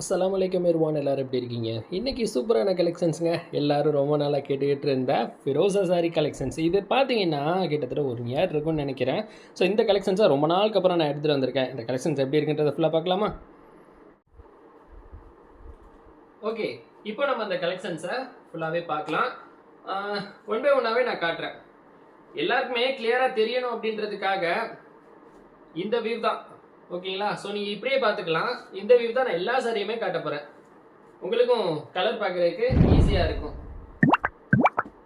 அஸ்லாம் வலைக்கம் இருவான் எல்லோரும் எப்படி இருக்கீங்க? இன்றைக்கி சூப்பரான கலெக்ஷன்ஸுங்க எல்லோரும் ரொம்ப நாளாக கேட்டுக்கிட்டு இருந்த ஃபிரோசா சாரி கலெக்ஷன்ஸ் இது பார்த்தீங்கன்னா கிட்டத்தட்ட ஒரு இயர் இருக்கும்னு நினைக்கிறேன். ஸோ இந்த கலெக்ஷன்ஸை ரொம்ப நாளுக்கு அப்புறம் நான் எடுத்துகிட்டு வந்திருக்கேன். இந்த கலெக்ஷன்ஸ் எப்படி இருக்குன்றதை ஃபுல்லாக பார்க்கலாமா? ஓகே இப்போ நம்ம அந்த கலெக்ஷன்ஸை ஃபுல்லாகவே பார்க்கலாம். ஒன் பை ஒன்னாகவே நான் காட்டுறேன். எல்லாருக்குமே கிளியராக தெரியணும் அப்படின்றதுக்காக இந்த வியூ தான். ஓகேங்களா? ஸோ நீங்கள் இப்படியே பார்த்துக்கலாம். இந்த வியூ தான் நான் எல்லா சாரியுமே காட்ட போகிறேன் உங்களுக்கும் கலர் பார்க்குறதுக்கு ஈஸியாக இருக்கும்.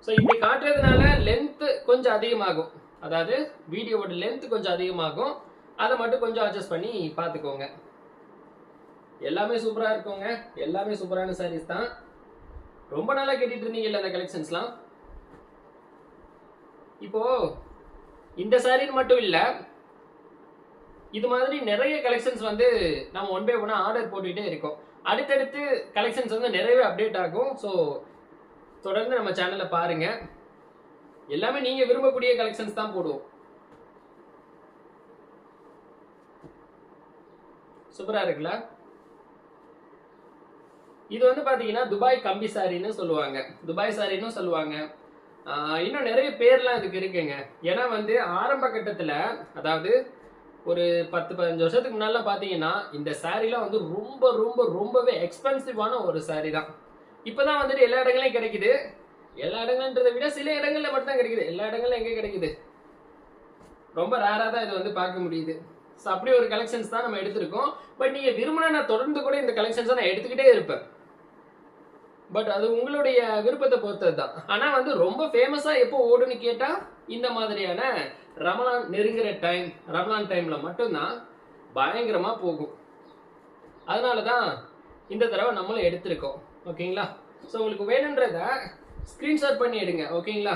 ஸோ இப்படி காட்டுறதுனால லென்த்து கொஞ்சம் அதிகமாகும். அதாவது வீடியோவோட லென்த்து கொஞ்சம் அதிகமாகும். அதை மட்டும் கொஞ்சம் அட்ஜஸ்ட் பண்ணி பார்த்துக்கோங்க. எல்லாமே சூப்பராக இருக்குங்க. எல்லாமே சூப்பரான சாரீஸ் தான். ரொம்ப நாளாக கேட்டுட்டு இருந்தீங்கல்ல அந்த கலெக்ஷன்ஸ்லாம் இப்போ இந்த சாரின்னு மட்டும் இல்லை இது மாதிரி நிறைய கலெக்ஷன்ஸ் வந்து நம்ம ஒன் பை ஒன்னா ஆர்டர் போட்டுகிட்டே இருக்கோம். அடுத்தடுத்து கலெக்ஷன்ஸ் வந்து நிறையவே அப்டேட் ஆகும். ஸோ தொடர்ந்து நம்ம சேனலில் பாருங்க. எல்லாமே நீங்க விரும்பக்கூடிய கலெக்ஷன்ஸ் தான் போடுவோம். சூப்பரா இருக்குல்ல? இது வந்து பாத்தீங்கன்னா துபாய் கம்பி சாரின்னு சொல்லுவாங்க. துபாய் சாரின்னு சொல்லுவாங்க. இன்னும் நிறைய பேர்லாம் இதுக்கு இருக்குங்க. ஏன்னா வந்து ஆரம்ப கட்டத்துல அதாவது ஒரு பத்து பதினஞ்சு வருஷத்துக்கு முன்னால பாத்தீங்கன்னா இந்த சாரீலாம் வந்து ரொம்ப ரொம்ப ரொம்பவே எக்ஸ்பென்சிவான ஒரு saree தான். இப்பதான் வந்துட்டு எல்லா இடங்களையும் கிடைக்குது. எல்லா இடங்கள்ன்றதை விட சில இடங்கள்ல மட்டும்தான் கிடைக்குது. எல்லா இடங்களும் எங்க கிடைக்குது? ரொம்ப ரேரா தான் இது வந்து பார்க்க முடியுது. ஸோ அப்படி ஒரு கலெக்ஷன்ஸ் தான் நம்ம எடுத்திருக்கோம். பட் நீங்க விரும்பினா நான் தொடர்ந்து கூட இந்த கலெக்ஷன்ஸை நான் எடுத்துக்கிட்டே இருப்பேன். பட் அது உங்களுடைய விருப்பத்தை பொறுத்தது தான் ஆனா வந்து ரொம்ப ஃபேமஸா எப்போ ஓடுன்னு கேட்டா இந்த மாதிரியான ரமலான் நெருங்குற டைம் ரமலான் டைம்ல மட்டும்தான் பயங்கரமா போகும். அதனால தான் இந்த தடவை நம்மளும் எடுத்திருக்கோம். ஓகேங்களா? ஸோ உங்களுக்கு வேணுன்றத ஸ்க்ரீன்ஷாட் பண்ணி எடுங்க. ஓகேங்களா?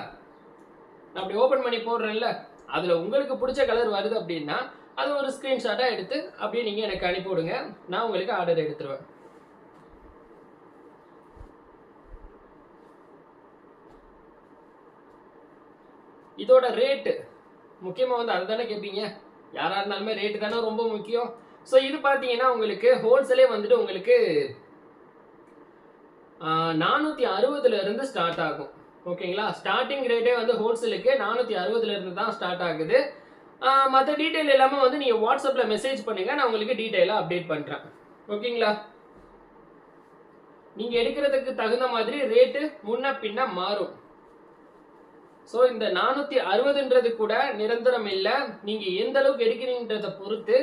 நான் அப்படி ஓப்பன் பண்ணி போடுறேன்ல. அதில் உங்களுக்கு பிடிச்ச கலர் வருது அப்படின்னா அது ஒரு ஸ்க்ரீன்ஷாட்டாக எடுத்து அப்படியே நீங்கள் எனக்கு அனுப்பி விடுங்க. நான் உங்களுக்கு ஆர்டர் எடுத்துருவேன். இதோட ரேட்டு முக்கியமாக வந்து அதை தானே கேட்பீங்க? யாராக இருந்தாலுமே ரேட்டு தானே ரொம்ப முக்கியம். ஸோ இது பார்த்தீங்கன்னா உங்களுக்கு ஹோல்சேலே வந்துட்டு உங்களுக்கு நானூற்றி அறுபதுலேருந்து ஸ்டார்ட் ஆகும். ஓகேங்களா ஸ்டார்டிங் ரேட்டே வந்து ஹோல்சேலுக்கு நானூற்றி அறுபதுலேருந்து தான் ஸ்டார்ட் ஆகுது. மற்ற டீட்டெயில் எல்லாமே வந்து நீங்கள் வாட்ஸ்அப்பில் மெசேஜ் பண்ணுங்க. நான் உங்களுக்கு டீட்டெயிலாக அப்டேட் பண்ணுறேன் ஓகேங்களா நீங்கள் எடுக்கிறதுக்கு தகுந்த மாதிரி ரேட்டு முன்ன பின்ன மாறும். ஸோ இந்த நானூற்றி அறுபதுன்றது கூட நிரந்தரம் இல்லை. நீங்கள் எந்த அளவுக்கு எடுக்கிறீங்கன்றதை பொறுத்து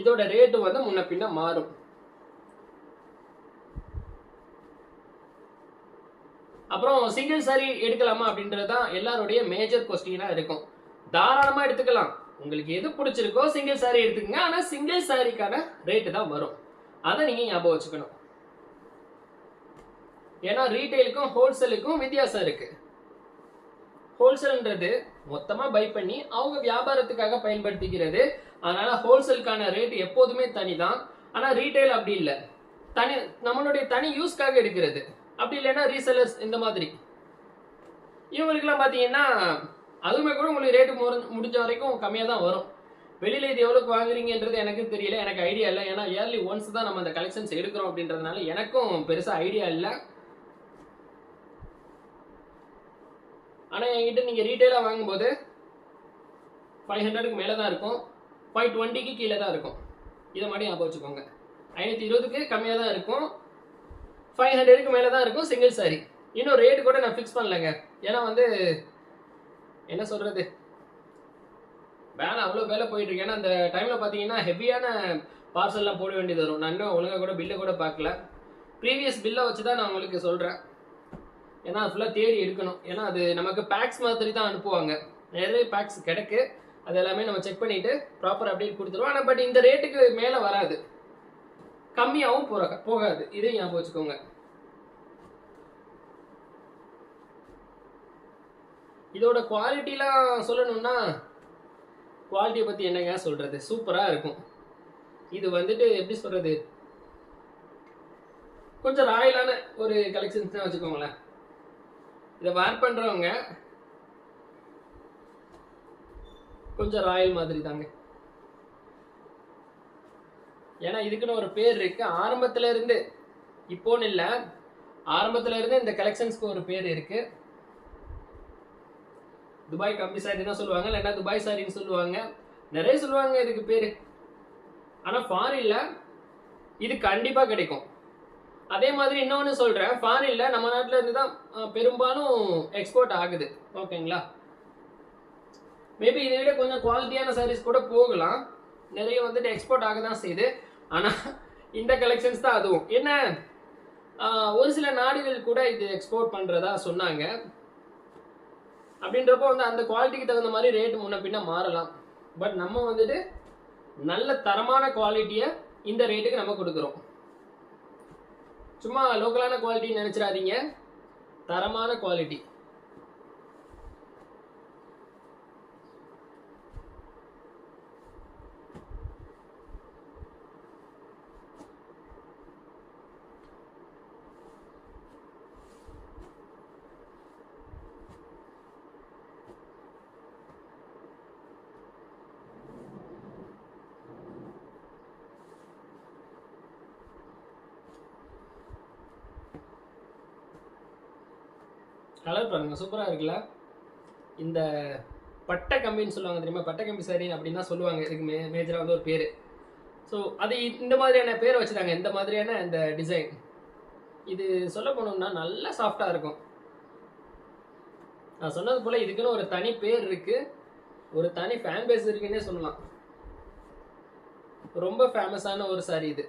இதோட ரேட்டு வந்து முன்ன பின்ன மாறும். அப்புறம் சிங்கிள் சாரி எடுக்கலாமா அப்படின்றது தான் எல்லாருடைய மேஜர் கொஸ்டினாக இருக்கும். தாராளமாக எடுத்துக்கலாம். உங்களுக்கு எது பிடிச்சிருக்கோ சிங்கிள் சாரி எடுத்துக்கங்க. ஆனால் சிங்கிள் சாரிக்கான ரேட்டு தான் வரும். அதை நீங்கள் ஞாபகம் வச்சுக்கணும். ஏன்னா ரீட்டைலுக்கும் ஹோல்சேலுக்கும் வித்தியாசம் இருக்குது ஹோல்சேல்ன்றது மொத்தமாக பை பண்ணி அவங்க வியாபாரத்துக்காக பயன்படுத்திக்கிறது. அதனால ஹோல்சேலுக்கான ரேட் எப்போதுமே தனி தான் ஆனால் ரீட்டைல் அப்படி இல்லை. தனி நம்மளுடைய தனி யூஸ்க்காக எடுக்கிறது. அப்படி இல்லைன்னா ரீசெல்லர்ஸ் இந்த மாதிரி. இவங்களுக்குலாம் பார்த்தீங்கன்னா அதுவுமே கூட உங்களுக்கு ரேட்டு முடிஞ்ச வரைக்கும் கம்மியாக தான் வரும். வெளியில் இது எவ்வளோக்கு வாங்குறீங்கன்றது எனக்கு தெரியல. எனக்கு ஐடியா இல்லை. ஏன்னா இயர்லி ஒன்ஸ் தான் நம்ம அந்த கலெக்ஷன்ஸ் எடுக்கிறோம் அப்படின்றதுனால எனக்கும் பெருசாக ஐடியா இல்லை. ஆனால் என்கிட்ட நீங்கள் ரீட்டெயிலாக வாங்கும்போது ஃபைவ் ஹண்ட்ரடுக்கு மேலே தான் இருக்கும். ஃபைவ் டுவெண்ட்டிக்கு கீழே தான் இருக்கும். இதை மட்டும் ஞாபகம் வச்சுக்கோங்க. ஐநூற்றி இருபதுக்கு கம்மியாக தான் இருக்கும். ஃபைவ் ஹண்ட்ரடுக்கு மேலே தான் இருக்கும் சிங்கிள் சாரி இன்னும் ரேட் கூட நான் ஃபிக்ஸ் பண்ணலைங்க. ஏன்னா வந்து என்ன சொல்கிறது வேலை அவ்வளோ வேலை போயிட்டு இருக்கு ஏன்னா அந்த டைமில் பார்த்தீங்கன்னா ஹெவியான பார்சல்லாம் போட வேண்டியது வரும். நான் இன்னும் ஒழுங்காக கூட பில்லை கூட பார்க்கல. ப்ரீவியஸ் பில்லை வச்சு தான் நான் உங்களுக்கு சொல்கிறேன் ஏன்னா ஃபுல்லாக தேடி எடுக்கணும். ஏன்னா அது நமக்கு பேக்ஸ் மாதிரி தான் அனுப்புவாங்க. நிறைய பேக்ஸ் கிடக்கு. அது எல்லாமே நம்ம செக் பண்ணிட்டு ப்ராப்பர் அப்டேட் கொடுத்துருவோம். ஆனால் பட் இந்த ரேட்டுக்கு மேலே வராது. கம்மியாகவும் போக போகாது. இதையும் ஞாபகம் வச்சுக்கோங்க. இதோட குவாலிட்டிலாம் சொல்லணும்னா குவாலிட்டியை பற்றி என்னங்க சொல்கிறது சூப்பராக இருக்கும். இது வந்துட்டு எப்படி சொல்கிறது கொஞ்சம் ராயலான ஒரு கலெக்ஷன்ஸ் தான் வச்சுக்கோங்களேன். இதை வேர் பண்ணுறவங்க கொஞ்சம் ராயல் மாதிரி தாங்க. ஏன்னா இதுக்குன்னு ஒரு பேர் இருக்கு. ஆரம்பத்துல இருந்து இப்போன்னு இல்லை ஆரம்பத்துல இருந்து இந்த கலெக்ஷன்ஸ்க்கு ஒரு பேர் இருக்கு. துபாய் கம்பி சாரி தான் சொல்லுவாங்க. இல்லைன்னா துபாய் சாரின்னு சொல்லுவாங்க. நிறைய சொல்லுவாங்க இதுக்கு பேர். ஆனால் ஃபாரின்ல இது கண்டிப்பாக கிடைக்கும். அதே மாதிரி இன்னொன்று சொல்கிறேன் ஃபாரின்ல நம்ம நாட்டில் இருந்து தான் பெரும்பாலும் எக்ஸ்போர்ட் ஆகுது. ஓகேங்களா மேபி இதை விட கொஞ்சம் குவாலிட்டியான சாரீஸ் கூட போகலாம். நிறைய வந்துட்டு எக்ஸ்போர்ட் ஆக தான் செய்யுது. ஆனால் இந்த கலெக்ஷன்ஸ் தான் அதுவும். என்ன? ஒரு சில நாடுகள் கூட இது எக்ஸ்போர்ட் பண்ணுறதா சொன்னாங்க. அப்படின்றப்போ வந்து அந்த குவாலிட்டிக்கு தகுந்த மாதிரி ரேட் முன்ன பின்ன மாறலாம். பட் நம்ம வந்துட்டு நல்ல தரமான குவாலிட்டியை இந்த ரேட்டுக்கு நம்ம கொடுக்குறோம். சும்மா லோக்கலான குவாலிட்டின்னு நினச்சிடாதீங்க. தரமான குவாலிட்டி கலர் பாருங்கள் சூப்பராக இருக்குல்ல? இந்த பட்டை கம்பின்னு சொல்லுவாங்க தெரியுமா? பட்டை கம்பி சாரி அப்படின்னு தான் சொல்லுவாங்க இதுக்கு மே மேஜராக வந்து ஒரு பேர். ஸோ அது இந்த மாதிரியான பேரை வச்சுட்டாங்க இந்த மாதிரியான இந்த டிசைன் இது சொல்ல போனோம்னா நல்லா சாஃப்டாக இருக்கும். நான் சொன்னது போல் இதுக்குன்னு ஒரு தனி பேர் இருக்குது ஒரு தனி ஃபேன் பேஸ் இருக்குன்னே சொல்லலாம். ரொம்ப ஃபேமஸான ஒரு சாரி இது.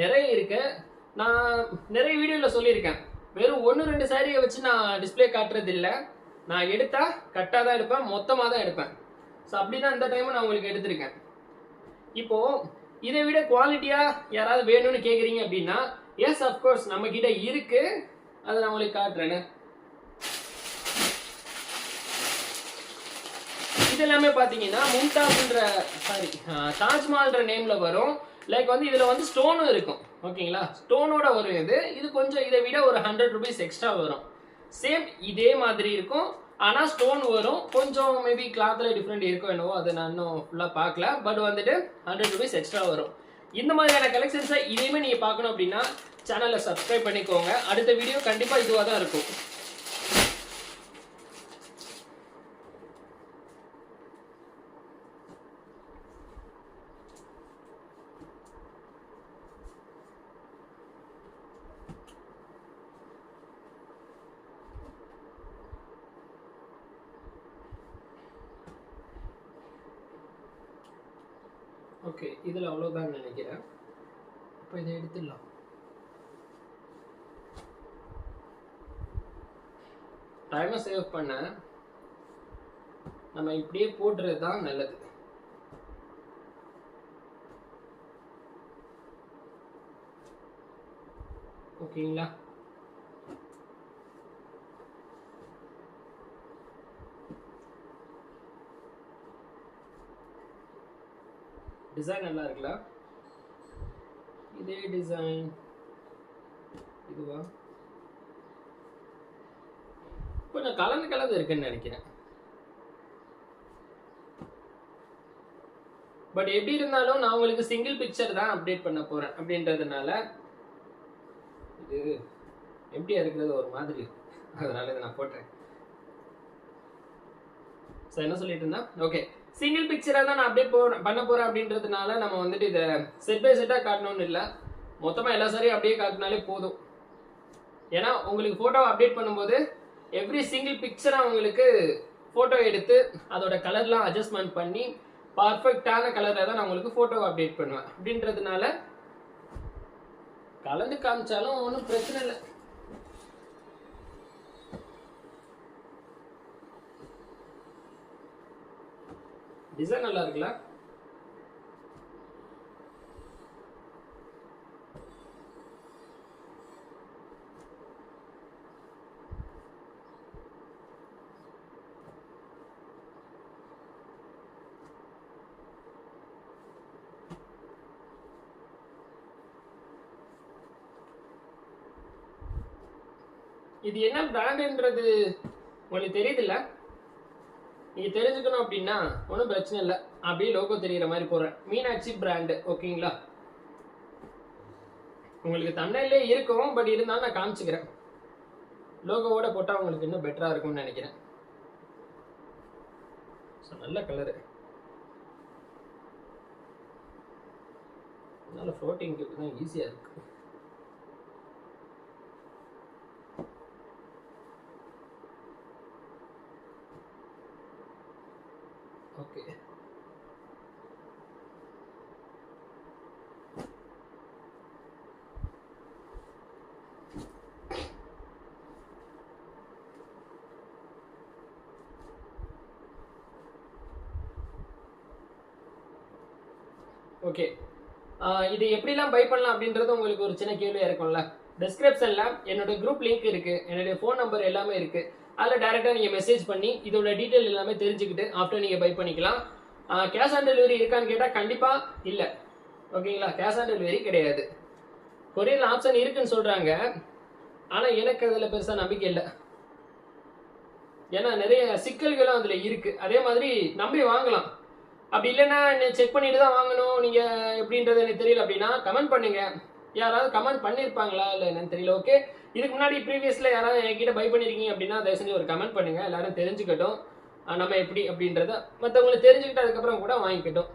நிறைய இருக்கு. நான் நிறைய வீடியோவில் சொல்லியிருக்கேன். வெறும் ஒன்று ரெண்டு சாரியை வச்சு நான் டிஸ்ப்ளே காட்டுறது இல்லை நான் எடுத்தால் கட்டாக தான் எடுப்பேன் மொத்தமாக தான் எடுப்பேன். ஸோ அப்படி தான் இந்த டைமும் நான் உங்களுக்கு எடுத்திருக்கேன். இப்போது இதை விட குவாலிட்டியாக யாராவது வேணும்னு கேட்குறீங்க அப்படின்னா எஸ் அஃப்கோர்ஸ் நம்மக்கிட்ட இருக்குது அதை நான் உங்களுக்கு காட்டுறேன்னு இது எல்லாமே பார்த்தீங்கன்னா மும்தாஜ்ன்ற சாரி தாஜ்மஹால்ன்ற நேமில் வரும். லைக் வந்து இதில் வந்து ஸ்டோனும் இருக்கும். ஓகேங்களா? ஸ்டோனோட வரும் இது இது கொஞ்சம் இதை விட ஒரு ஹண்ட்ரட் ருபீஸ் எக்ஸ்ட்ரா வரும். சேம் இதே மாதிரி இருக்கும். ஆனால் ஸ்டோன் வரும். கொஞ்சம் மேபி கிளாத்தில் டிஃப்ரெண்ட் இருக்கும் என்னவோ அதை நான் இன்னும் ஃபுல்லாக பார்க்கல. பட் வந்துட்டு ஹண்ட்ரட் ருபீஸ் எக்ஸ்ட்ரா வரும். இந்த மாதிரியான கலெக்ஷன்ஸை இதையுமே நீங்கள் பார்க்கணும் அப்படின்னா சேனலை சப்ஸ்கிரைப் பண்ணிக்கோங்க. அடுத்த வீடியோ கண்டிப்பாக இதுவாக தான் இருக்கும். ஓகே அவ்வளோதான் நினைக்கிறேன். இப்போ இதை எடுத்துடலாம். டைமை சேவ் பண்ண நம்ம இப்படியே போடுறது தான் நல்லது. ஓகேங்களா டிசைன் நல்லா இருக்குல்ல? இதே டிசைன் இதுவா? கொஞ்சம் கலந்து கலந்து இருக்குன்னு நினைக்கிறேன். பட் எப்படி இருந்தாலும் நான் உங்களுக்கு சிங்கிள் பிக்சர் தான் அப்டேட் பண்ண போறேன் அப்படின்றதுனால இது எப்படியா இருக்கிறது ஒரு மாதிரி. அதனால இதை நான் போட்டேன் ஸோ என்ன சொல்லிட்டு இருந்தா ஓகே சிங்கிள் பிக்சராக தான் நான் அப்டேட் போ பண்ண போறேன் அப்படின்றதுனால நம்ம வந்துட்டு இதை செட் பை செட்டாக காட்டணும்னு இல்லை. மொத்தமாக எல்லா சாரியும் அப்படியே காட்டினாலே போதும். ஏன்னா உங்களுக்கு ஃபோட்டோவை அப்டேட் பண்ணும்போது எவ்ரி சிங்கிள் பிக்சராக உங்களுக்கு ஃபோட்டோ எடுத்து அதோட கலர்லாம் அட்ஜஸ்ட்மெண்ட் பண்ணி பர்ஃபெக்டான கலரில் தான் நான் உங்களுக்கு ஃபோட்டோவை அப்டேட் பண்ணுவேன். அப்படின்றதுனால கலந்து காமிச்சாலும் ஒன்றும் பிரச்சனை இல்லை. டிசைன் நல்லா இருக்குல்ல? இது என்ன பிராண்டுன்றது உங்களுக்கு தெரியுதுல்ல? நீங்க தெரிஞ்சுக்கணும் அப்படின்னா ஒன்றும் பிரச்சனை இல்லை. அப்படியே லோகோ தெரியுற மாதிரி போடுறேன். மீனாட்சி பிராண்டு ஓகேங்களா உங்களுக்கு தமிழ்லே இருக்கும் பட் இருந்தாலும் நான் காமிச்சுக்கிறேன். லோகோவோட போட்டால் உங்களுக்கு இன்னும் பெட்டராக இருக்கும்னு நினைக்கிறேன். ஸோ நல்ல கலரு அதனால ஃப்ளோட்டிங்க்கு தான் ஈஸியாக இருக்கு. ஓகே. ஓகே. இது எப்படிலாம் பை பண்ணலாம் அப்படின்றது உங்களுக்கு ஒரு சின்ன கேள்வியாக இருக்கும்ல. டிஸ்கிரிப்ஷனில் என்னோட குரூப் லிங்க் இருக்குது என்னுடைய ஃபோன் நம்பர் எல்லாமே இருக்குது அதில் டேரெக்டாக நீங்கள் மெசேஜ் பண்ணி இதோட டீட்டெயில் எல்லாமே தெரிஞ்சுக்கிட்டு ஆஃப்டர் நீங்கள் பை பண்ணிக்கலாம். கேஷ் ஆன் டெலிவரி இருக்கான்னு கேட்டால் கண்டிப்பாக இல்லை. ஓகேங்களா கேஷ் ஆன் டெலிவரி கிடையாது. கொரியரில் ஆப்ஷன் இருக்குன்னு சொல்கிறாங்க ஆனால் எனக்கு அதில் பெருசாக நம்பிக்கை இல்லை. ஏன்னா நிறைய சிக்கல்களும் அதில் இருக்குது அதே மாதிரி நம்பி வாங்கலாம். அப்படி இல்லைன்னா செக் பண்ணிட்டு தான் வாங்கணும். நீங்கள் எப்படின்றது எனக்கு தெரியல அப்படின்னா கமெண்ட் பண்ணுங்க. யாராவது கமெண்ட் பண்ணியிருப்பாங்களா இல்லை என்னன்னு தெரியல. ஓகே இதுக்கு முன்னாடி ப்ரீவியஸில் யாராவது என்கிட்ட பை பண்ணியிருக்கீங்க அப்படின்னா தயவு செஞ்சு ஒரு கமெண்ட் பண்ணுங்க. எல்லாரும் தெரிஞ்சுக்கட்டும். நம்ம எப்படி அப்படின்றத மற்றவங்களை தெரிஞ்சுக்கிட்டு அதுக்கப்புறம் கூட வாங்கிக்கட்டும்.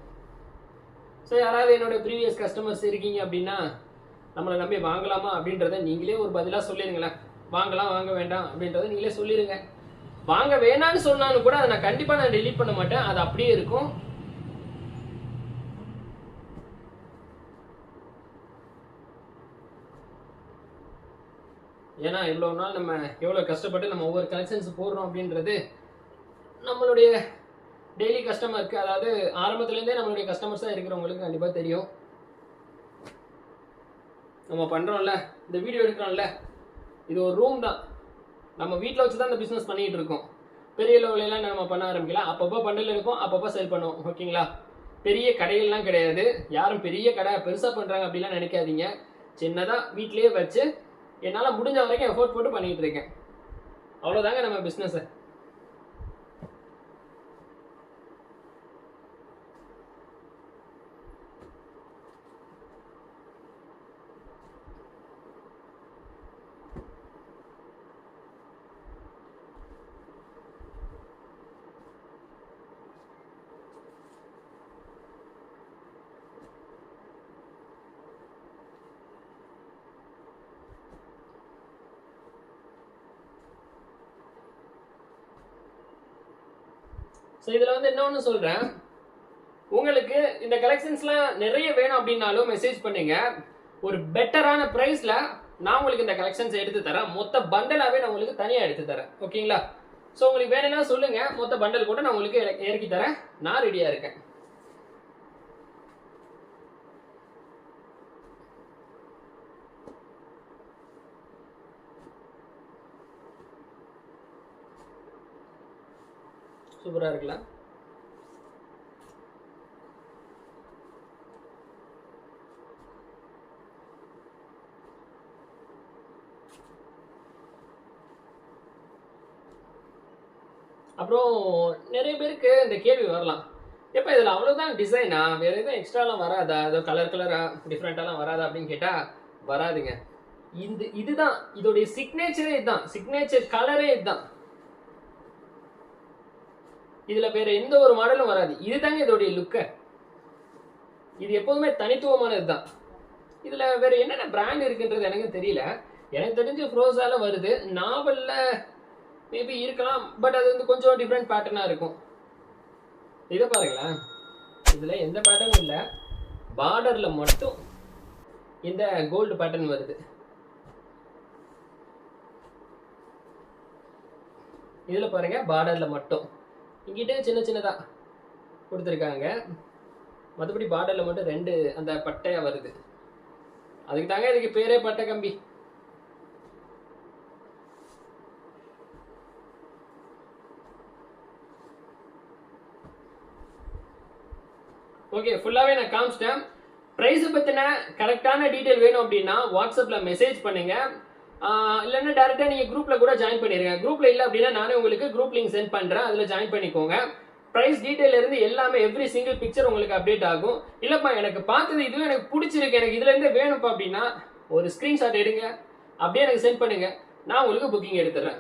ஸோ யாராவது என்னோட ப்ரீவியஸ் கஸ்டமர்ஸ் இருக்கீங்க அப்படின்னா நம்மளை நம்பி வாங்கலாமா அப்படின்றத நீங்களே ஒரு பதிலாக சொல்லிடுங்களேன் வாங்கலாம் வாங்க வேண்டாம் அப்படின்றத நீங்களே சொல்லிடுங்க வாங்க வேணான்னு சொன்னாலும் கூட அதை நான் கண்டிப்பாக நான் delete பண்ண மாட்டேன். அது அப்படியே இருக்கும். ஏன்னா இவ்வளோ நாள் நம்ம எவ்வளோ கஷ்டப்பட்டு நம்ம ஒவ்வொரு கலெக்ஷன்ஸ் போடுறோம் அப்படின்றது நம்மளுடைய டெய்லி கஸ்டமருக்கு அதாவது ஆரம்பத்துலேருந்தே நம்மளுடைய கஸ்டமர்ஸாக இருக்கிறவங்களுக்கு கண்டிப்பாக தெரியும். நம்ம பண்ணுறோம்ல இந்த வீடியோ எடுக்கிறோம்ல இது ஒரு ரூம் தான். நம்ம வீட்டில் வச்சு தான் இந்த பிஸ்னஸ் பண்ணிகிட்டு இருக்கோம். பெரிய லெவலெலாம் நம்ம பண்ண ஆரம்பிக்கல அப்பப்போ பண்டில் இருக்கும் அப்பப்போ செல் பண்ணுவோம் ஓகேங்களா பெரிய கடைகள்லாம் கிடையாது. யாரும் பெரிய கடை பெருசாக பண்ணுறாங்க அப்படிலாம் நினைக்காதீங்க. சின்னதாக வீட்டிலேயே வச்சு என்னால் முடிஞ்ச வரைக்கும் எஃபோர்ட் போட்டு பண்ணிகிட்டு இருக்கேன். அவ்வளோதாங்க நம்ம பிஸ்னஸை ஸோ இதில் வந்து இன்னொன்று சொல்கிறேன் உங்களுக்கு இந்த கலெக்ஷன்ஸ்லாம் நிறைய வேணும் அப்படின்னாலும் மெசேஜ் பண்ணுங்க. ஒரு பெட்டரான ப்ரைஸில் நான் உங்களுக்கு இந்த கலெக்ஷன்ஸ் எடுத்து தரேன். மொத்த பண்டலாகவே நான் உங்களுக்கு தனியாக எடுத்து தரேன். ஓகேங்களா ஸோ உங்களுக்கு வேணும்னா சொல்லுங்கள் மொத்த பண்டல் கூட நான் உங்களுக்கு இறக்கி தரேன். நான் ரெடியாக இருக்கேன். சூப்பராக இருக்கலாம். அப்புறம் நிறைய பேருக்கு இந்த கேள்வி வரலாம். எப்போ இதில் அவ்வளோதான் டிசைனா வேறு எதுவும் எக்ஸ்ட்ராலாம் வராதா? ஏதோ கலர் கலராக டிஃப்ரெண்ட்டாலாம் வராதா அப்படின்னு கேட்டால் வராதுங்க. இந்த இதுதான் இதோடைய சிக்னேச்சரே இதுதான். சிக்னேச்சர் கலரே இதுதான். இதுல வேற எந்த ஒரு மாடலும் வராது. இதுதாங்க இதோடைய லுக்க இது எப்போதுமே தனித்துவமானது தான் இதுல வேற என்னென்ன பிராண்ட் இருக்குன்றது எனக்கு தெரியல. எனக்கு தெரிஞ்சு ஃப்ரோஸால வருது. நாவல்ல மேபி இருக்கலாம். பட் அது வந்து கொஞ்சம் டிஃப்ரெண்ட் பேட்டர்னா இருக்கும். இதை பாருங்களேன். இதுல எந்த பேட்டர்னும் இல்லை. பார்டர்ல மட்டும் இந்த கோல்டு பேட்டர்ன் வருது. இதுல பாருங்க பார்டர்ல மட்டும். இங்கிட்ட சின்ன சின்னதாக கொடுத்துருக்காங்க. மற்றபடி பாடலில் மட்டும் ரெண்டு அந்த பட்டையாக வருது. அதுக்கு தாங்க இதுக்கு பேரே பட்டை கம்பி. ஓகே ஃபுல்லாகவே நான் காமிச்சிட்டேன். ப்ரைஸை பற்றின கரெக்டான டீட்டெயில் வேணும் அப்படின்னா வாட்ஸ்அப்பில் மெசேஜ் பண்ணுங்கள் இல்லைன்னா டேரெக்டாக நீங்கள் குரூப்பில் கூட ஜாயின் பண்ணிடுங்க குரூப்பில் இல்லை அப்படின்னா நானே உங்களுக்கு குரூப் லிங்க் சென்ட் பண்ணுறேன் அதில் ஜாயின் பண்ணிக்கோங்க. ப்ரைஸ் டீட்டெயில் இருந்து எல்லாமே எவ்ரி சிங்கிள் பிக்சர் உங்களுக்கு அப்டேட் ஆகும். இல்லைப்பா எனக்கு பார்த்தது இதுவும் எனக்கு பிடிச்சிருக்கு. எனக்கு இதுலேருந்து வேணும்ப்பா அப்படின்னா ஒரு ஸ்க்ரீன்ஷாட் எடுங்க. அப்படியே எனக்கு சென்ட் பண்ணுங்க. நான் உங்களுக்கு புக்கிங் எடுத்துறேன்.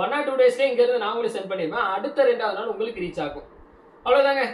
ஒன் ஆர் டூ டேஸ்லேயே இங்கேருந்து நான் உங்களுக்கு சென்ட் பண்ணிடுவேன். அடுத்த ரெண்டாவது நாள் உங்களுக்கு ரீச் ஆகும். அவ்வளோதாங்க